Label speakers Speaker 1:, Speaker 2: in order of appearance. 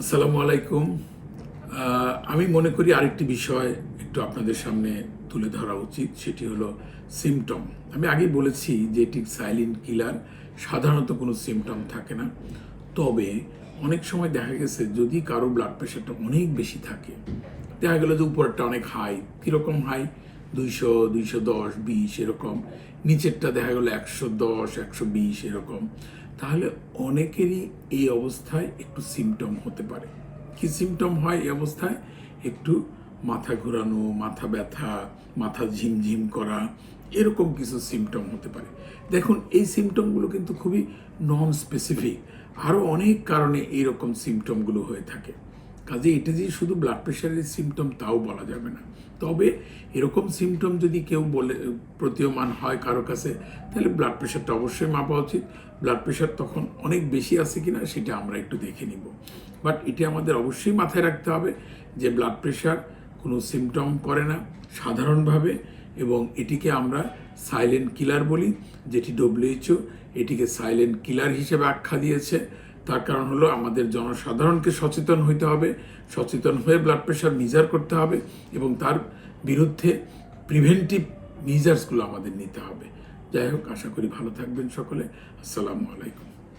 Speaker 1: আসসালামু আলাইকুম। আমি মনে করি আরেকটি বিষয় একটু আপনাদের সামনে তুলে ধরা উচিত, সেটি হলো সিমটম আমি আগেই বলেছি যে এটি সাইলেন্ট কিলার সাধারণত কোনো সিমটম থাকে না। তবে অনেক সময় দেখা গেছে, যদি কারও ব্লাড প্রেশারটা অনেক বেশি থাকে, দেখা গেলো যে উপরেরটা অনেক হাই কীরকম হাই দুইশো দুইশো দশ, বিশ, এরকম। নিচেরটা দেখা গেলো একশো দশ, একশো বিশ, এরকম। তাহলে অনেকেরই এই অবস্থায় একটু সিমটম হতে পারে। কি সিমটম হয় এই অবস্থায়? একটু মাথা ঘোরানো, মাথা ব্যথা, মাথা ঝিমঝিম করা, এরকম কিছু সিমটম হতে পারে। দেখুন, এই সিমটমগুলো কিন্তু খুবই নন স্পেসিফিক আরও অনেক কারণে এইরকম সিমটমগুলো হয়ে থাকে। কাজে এটা যে শুধু ব্লাড প্রেশারের সিমটম তাও বলা যাবে না। তবে এরকম সিমটম যদি কেউ বলে, প্রতীয়মান হয় কারও কাছে, তাহলে ব্লাড প্রেশারটা অবশ্যই মাপা উচিত। ব্লাড প্রেশার তখন অনেক বেশি আছে কিনা সেটা আমরা একটু দেখে নিব। বাট এটি আমাদের অবশ্যই মাথায় রাখতে হবে যে ব্লাড প্রেশার কোনো সিমটম করে না সাধারণভাবে এবং এটিকে আমরা সাইলেন্ট কিলার বলি, যেটি ডব্লিউএইচও এটিকে সাইলেন্ট কিলার হিসেবে আখ্যা দিয়েছে। তার কারণ হলো আমাদের জনসাধারণকে সচেতন হইতে হবে, সচেতন হয়ে ব্লাড প্রেশার মিজার করতে হবে এবং তার বিরুদ্ধে প্রিভেন্টিভ মিজার্সগুলো আমাদের নিতে হবে। যাই হোক, আশা করি ভালো থাকবেন সকলে। আসসালামু আলাইকুম।